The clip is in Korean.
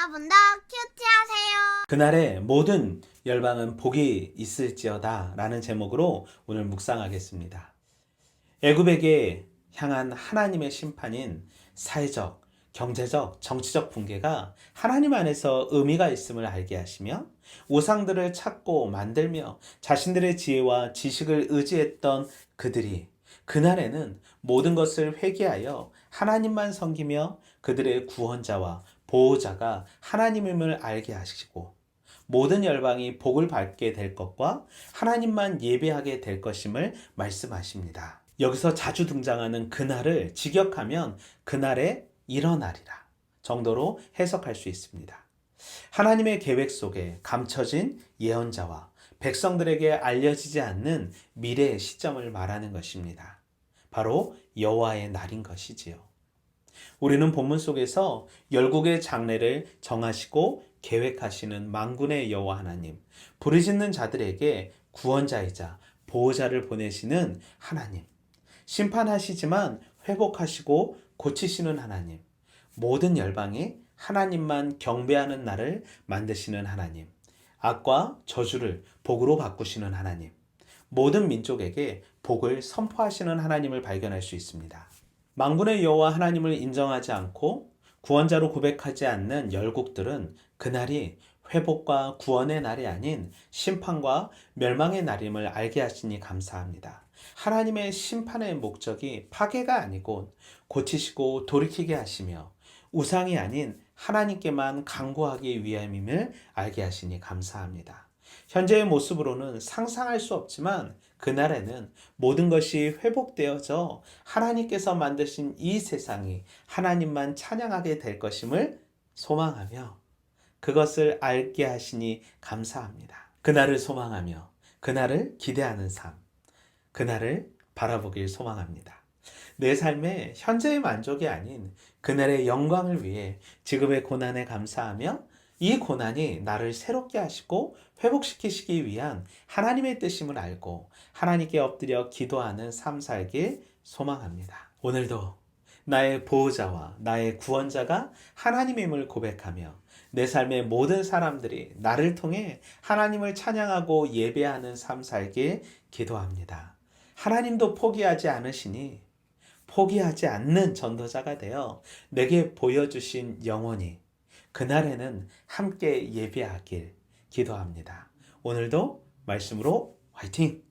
여러분도 큐티하세요. 그날의 모든 열방은 복이 있을지어다 라는 제목으로 오늘 묵상하겠습니다. 애굽에게 향한 하나님의 심판인 사회적, 경제적, 정치적 붕괴가 하나님 안에서 의미가 있음을 알게 하시며 우상들을 찾고 만들며 자신들의 지혜와 지식을 의지했던 그들이 그날에는 모든 것을 회개하여 하나님만 섬기며 그들의 구원자와 보호자가 하나님임을 알게 하시고 모든 열방이 복을 받게 될 것과 하나님만 예배하게 될 것임을 말씀하십니다. 여기서 자주 등장하는 그날을 직역하면 그날에 일어나리라 정도로 해석할 수 있습니다. 하나님의 계획 속에 감춰진 예언자와 백성들에게 알려지지 않는 미래의 시점을 말하는 것입니다. 바로 여호와의 날인 것이지요. 우리는 본문 속에서 열국의 장래를 정하시고 계획하시는 만군의 여호와 하나님, 부르짖는 자들에게 구원자이자 보호자를 보내시는 하나님, 심판하시지만 회복하시고 고치시는 하나님, 모든 열방이 하나님만 경배하는 날을 만드시는 하나님, 악과 저주를 복으로 바꾸시는 하나님, 모든 민족에게 복을 선포하시는 하나님을 발견할 수 있습니다. 만군의 여호와 하나님을 인정하지 않고 구원자로 고백하지 않는 열국들은 그날이 회복과 구원의 날이 아닌 심판과 멸망의 날임을 알게 하시니 감사합니다. 하나님의 심판의 목적이 파괴가 아니고 고치시고 돌이키게 하시며 우상이 아닌 하나님께만 간구하기 위함임을 알게 하시니 감사합니다. 현재의 모습으로는 상상할 수 없지만 그날에는 모든 것이 회복되어져 하나님께서 만드신 이 세상이 하나님만 찬양하게 될 것임을 소망하며 그것을 알게 하시니 감사합니다. 그날을 소망하며 그날을 기대하는 삶, 그날을 바라보길 소망합니다. 내 삶의 현재의 만족이 아닌 그날의 영광을 위해 지금의 고난에 감사하며 이 고난이 나를 새롭게 하시고 회복시키시기 위한 하나님의 뜻임을 알고 하나님께 엎드려 기도하는 삶 살길 소망합니다. 오늘도 나의 보호자와 나의 구원자가 하나님임을 고백하며 내 삶의 모든 사람들이 나를 통해 하나님을 찬양하고 예배하는 삶 살길 기도합니다. 하나님도 포기하지 않으시니 포기하지 않는 전도자가 되어 내게 보여주신 영혼이 그날에는 함께 예배하길 기도합니다. 오늘도 말씀으로 화이팅!